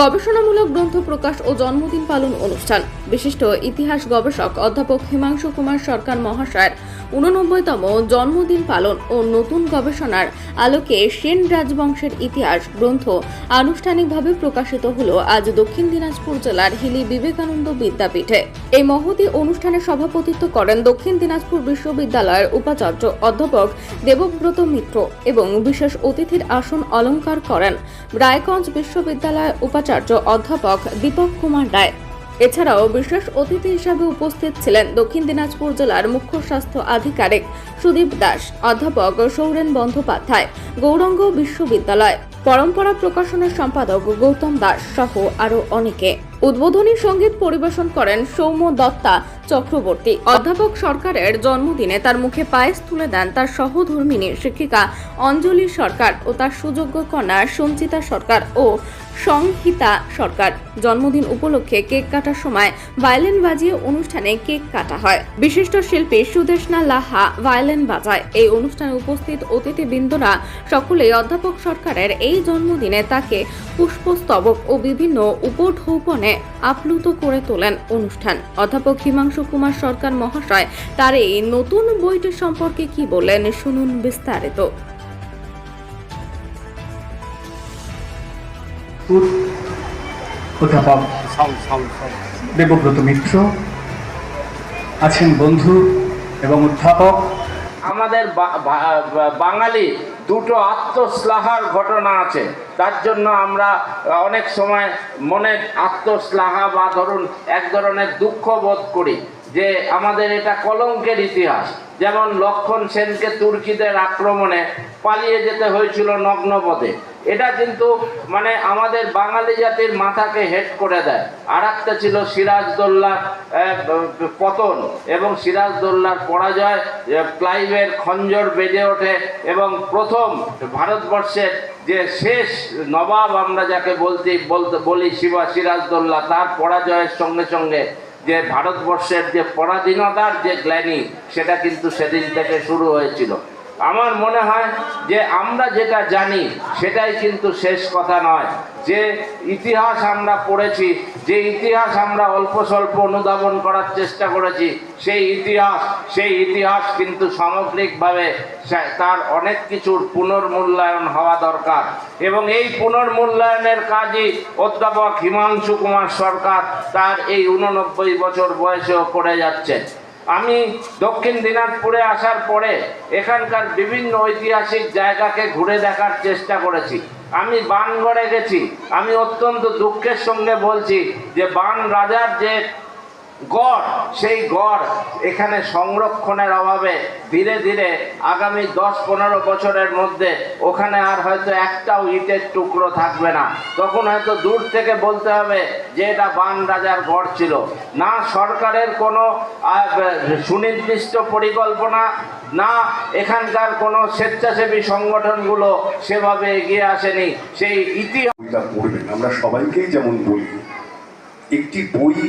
গবেষণামূলক গ্রন্থ প্রকাশ ও জন্মদিন পালন অনুষ্ঠান। বিশিষ্ট ইতিহাস গবেষক অধ্যাপক হিমাংশু কুমার সরকার মহাশয়ের উননব্বইতম জন্মদিন পালন ও নতুন গবেষণার আলোকে সেন রাজবংশের ইতিহাস, গ্রন্থ আনুষ্ঠানিকভাবে প্রকাশিত হল আজ দক্ষিণ দিনাজপুর জেলার হিলি বিবেকানন্দ বিদ্যাপীঠে। এই মহতি অনুষ্ঠানে সভাপতিত্ব করেন দক্ষিণ দিনাজপুর বিশ্ববিদ্যালয়ের উপাচার্য অধ্যাপক দেবব্রত মিত্র এবং বিশেষ অতিথির আসন অলংকার করেন রায়গঞ্জ বিশ্ববিদ্যালয়ের উপাচার্য অধ্যাপক দীপক কুমার রায়। এছাড়াও বিশেষ অতিথি হিসাবে উপস্থিত ছিলেন দক্ষিণ দিনাজপুর জেলার মুখ্য স্বাস্থ্য আধিকারিক সুদীপ দাস, অধ্যাপক সৌরেন বন্দ্যোপাধ্যায়, গৌরঙ্গ বিশ্ববিদ্যালয়, পরম্পরা প্রকাশনের সম্পাদক গৌতম দাস সহ আরও অনেকে। উদ্বোধনী সংগীত পরিবেশন করেন সৌম্য দত্তা চক্রবর্তী। অধ্যাপক সরকারের জন্মদিনে তার মুখে পায়েস তুলে দেন তার সহধর্মিনী শিক্ষিকা অঞ্জলি সরকার ও তার সুযোগ্য কন্যা সঞ্চিতা সরকার ও সংহিতা সরকার। জন্মদিন উপলক্ষে কেক কাটার সময় ভায়োলিন বাজিয়ে অনুষ্ঠানে কেক কাটা হয়। বিশিষ্ট শিল্পী সুদেশনা লাহা ভায়োলিন বাজায়। এই অনুষ্ঠানে উপস্থিত অতিথিবৃন্দরা সকলেই অধ্যাপক সরকারের এই জন্মদিনে তাকে পুষ্পস্তবক ও বিভিন্ন উপঢৌকনে আপ্লুত করে তোলেন অনুষ্ঠান। অধ্যাপক হিমাংশু কুমার সরকার মহাশয় তার এই নতুন বইটি সম্পর্কে কি বললেন শুনুন বিস্তারিত। অধ্যাপক দেবব্রত মিত্র আছেন বন্ধু এবং অধ্যাপক। আমাদের বাঙালি দুটো আত্মশ্লাহার ঘটনা আছে। তার জন্য আমরা অনেক সময় মনে আত্মশ্লাহা বা ধরুন এক ধরনের দুঃখ বোধ করি যে আমাদের এটা কলঙ্কের ইতিহাস। যেমন লক্ষণ সেনকে তুর্কিদের আক্রমণে পালিয়ে যেতে হয়েছিল নগ্নপদে। এটা কিন্তু মানে আমাদের বাঙালি জাতির মাথাকে হেড করে দেয়। আর একটা ছিল সিরাজদৌল্লার পতন এবং সিরাজদৌল্লার পরাজয় ক্লাইভের খঞ্জর বেজে ওঠে এবং প্রথম ভারতবর্ষের যে শেষ নবাব আমরা যাকে বলতে বলতে, বলি শিবা সিরাজদৌল্লা, তার পরাজয়ের সঙ্গে সঙ্গে যে ভারতবর্ষের যে পরাধীনতার যে গ্ল্যানি সেটা কিন্তু সেদিন থেকে শুরু হয়েছিল। আমার মনে হয় যে আমরা যেটা জানি, সেটাই কিন্তু শেষ কথা নয়। যে ইতিহাস আমরা পড়েছি, যে ইতিহাস আমরা অল্প স্বল্প অনুধাবন করার চেষ্টা করেছি, সেই ইতিহাস সেই ইতিহাস কিন্তু সামগ্রিকভাবে তার অনেক কিছুর পুনর্মূল্যায়ন হওয়া দরকার। এবং এই পুনর্মূল্যায়নের কাজই অধ্যাপক হিমাংশু কুমার সরকার তার এই উননব্বই বছর বয়সেও করে যাচ্ছেন। আমি দক্ষিণ দিনাজপুরে আসার পরে এখানকার বিভিন্ন ঐতিহাসিক জায়গাকে ঘুরে দেখার চেষ্টা করেছি। আমি বানগড়ে গেছি। আমি অত্যন্ত দুঃখের সঙ্গে বলছি যে বান রাজার যে গড়, সেই গড় এখানে সংরক্ষণের অভাবে ধীরে ধীরে আগামী দশ পনেরো বছরের মধ্যে ওখানে আর হয়তো একটাও ইটের টুকরো থাকবে না। তখন হয়তো দূর থেকে বলতে হবে যে এটা বান রাজার গড় ছিল। না সরকারের কোনো সুনির্দিষ্ট পরিকল্পনা, না এখানকার কোনো স্বেচ্ছাসেবী সংগঠনগুলো সেভাবে এগিয়ে আসেনি। সেই ইতিহাস আমরা সবাইকেই যেমন বলি, একটি বই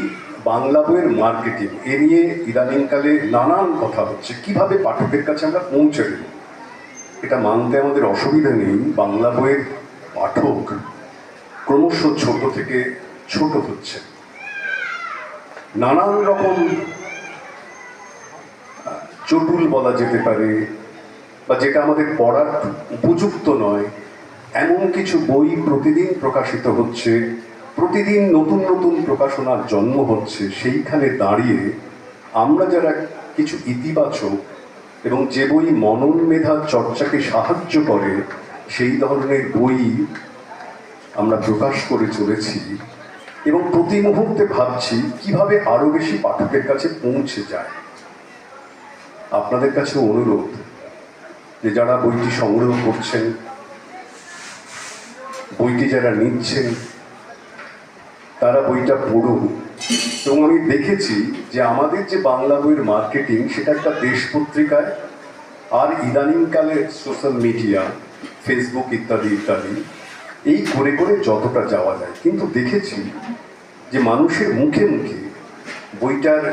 বাংলা বইয়ের মার্কেটিং, এ নিয়ে ইদানিংকালে নানান কথা হচ্ছে। কীভাবে পাঠকের কাছে আমরা পৌঁছে দেব? এটা মানতে আমাদের অসুবিধা নেই। বাংলা বইয়ের পাঠক ক্রমশ ছোট থেকে ছোট হচ্ছে। নানান রকম চটুল বলা যেতে পারে বা যেটা আমাদের পড়ার উপযুক্ত নয়, এমন কিছু বই প্রতিদিন প্রকাশিত হচ্ছে। প্রতিদিন নতুন নতুন প্রকাশনার জন্ম হচ্ছে, সেইখানে দাঁড়িয়ে আমরা যারা কিছু ইতিবাচক এবং যে বই মনন মেধা চর্চাকে সাহায্য করে, সেই ধরনের বই আমরা প্রকাশ করে চলেছি এবং প্রতি মুহূর্তে ভাবছি কীভাবে আরও বেশি পাঠকের কাছে পৌঁছে যায়। আপনাদের কাছে অনুরোধ যে যারা বইটি সংগ্রহ করছেন, বইটি যারা নিচ্ছেন বইটা পড়ুন। এবং আমি দেখেছি যে আমাদের যে বাংলা বইয়ের মার্কেটিং, সেটা একটা দেশ পত্রিকায় আর ইদানিংকালে সোশ্যাল মিডিয়া, ফেসবুক ইত্যাদি ইত্যাদি, এই করে করে যতটা যাওয়া যায়। কিন্তু দেখেছি যে মানুষের মুখে মুখে বইটার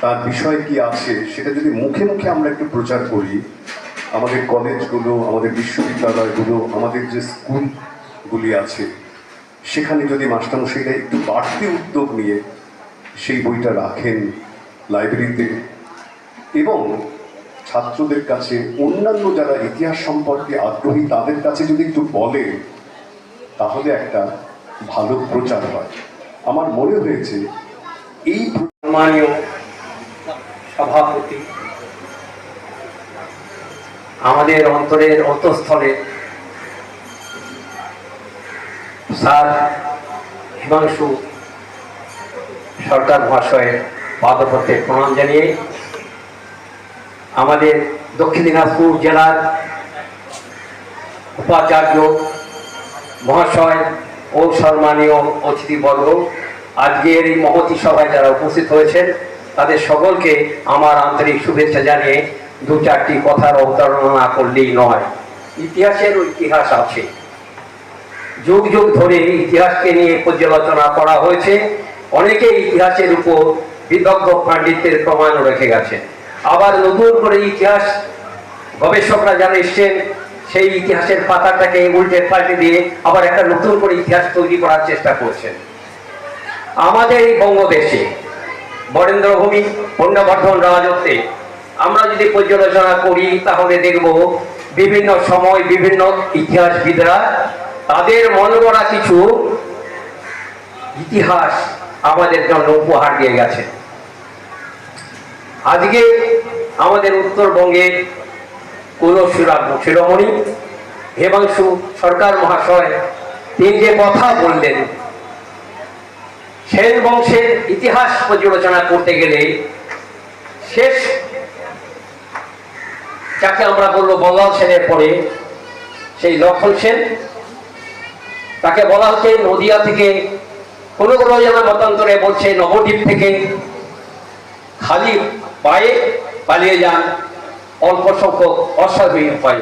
তার বিষয় কি আছে, সেটা যদি মুখে মুখে আমরা একটু প্রচার করি, আমাদের কলেজগুলো, আমাদের বিশ্ববিদ্যালয়গুলো, আমাদের যে স্কুলগুলি আছে সেখানে যদি মাস্টারমশাইরা একটু বাড়তি উদ্যোগ নিয়ে সেই বইটা রাখেন লাইব্রেরিতে, এবং ছাত্রদের কাছে অন্যান্য যারা ইতিহাস সম্পর্কে আগ্রহী তাদের কাছে যদি একটু বলে তাহলে একটা ভালো প্রচার হয়। আমার মনে হয়েছে এই সম্মানীয় সভাপতি আমাদের অন্তরের অন্তঃস্থলে স্যার, হিমাংশু সরকার মহাশয়ের পাদপত্রে প্রণাম জানিয়ে আমাদের দক্ষিণ দিনাজপুর জেলার উপাচার্য মহাশয় ও সম্মানীয় অতিথিবর্গ, আজকের এই মহতি সভায় যারা উপস্থিত হয়েছেন, তাদের সকলকে আমার আন্তরিক শুভেচ্ছা জানিয়ে দু চারটি কথার অবতারণা করলেই নয়। ইতিহাসের ইতিহাস আছে। যুগ যুগ ধরে ইতিহাসকে নিয়ে পর্যালোচনা করা হয়েছে। অনেকে ইতিহাসের উপর বিদগ্ধ পাণ্ডিত্যের প্রমাণও রেখে গেছে। আবার নতুন করে ইতিহাস গবেষকরা যারা এসছেন, সেই ইতিহাসের পাতাটাকে উল্টে পাল্টে দিয়ে আবার একটা নতুন করে ইতিহাস তৈরি করার চেষ্টা করছেন। আমাদের এই বঙ্গদেশে বরেন্দ্রভূমি পণ্যবর্ধন রাজত্বে আমরা যদি পর্যালোচনা করি, তাহলে দেখব বিভিন্ন সময় বিভিন্ন ইতিহাসবিদরা তাদের মন করা কিছু ইতিহাস আমাদের জন্য উপহার দিয়ে গেছে। আজকে আমাদের উত্তরবঙ্গে কুলশিরা শিরোমণি, হেমাংশু সরকার মহাশয়, তিনি যে কথা বললেন, সেন বংশের ইতিহাস পর্যালোচনা করতে গেলে শেষ যাকে আমরা বলব বঙ্গাল সেনের পরে সেই লক্ষণ সেন তাকে বলা হচ্ছে নদিয়া থেকে কোনো কোনো যেন মতান্তরে বলছে নবদ্বীপ থেকে। খালি পায়ে পালিয়ে যান, অল্প সংখ্যক অস্বাভাবিক পায়ে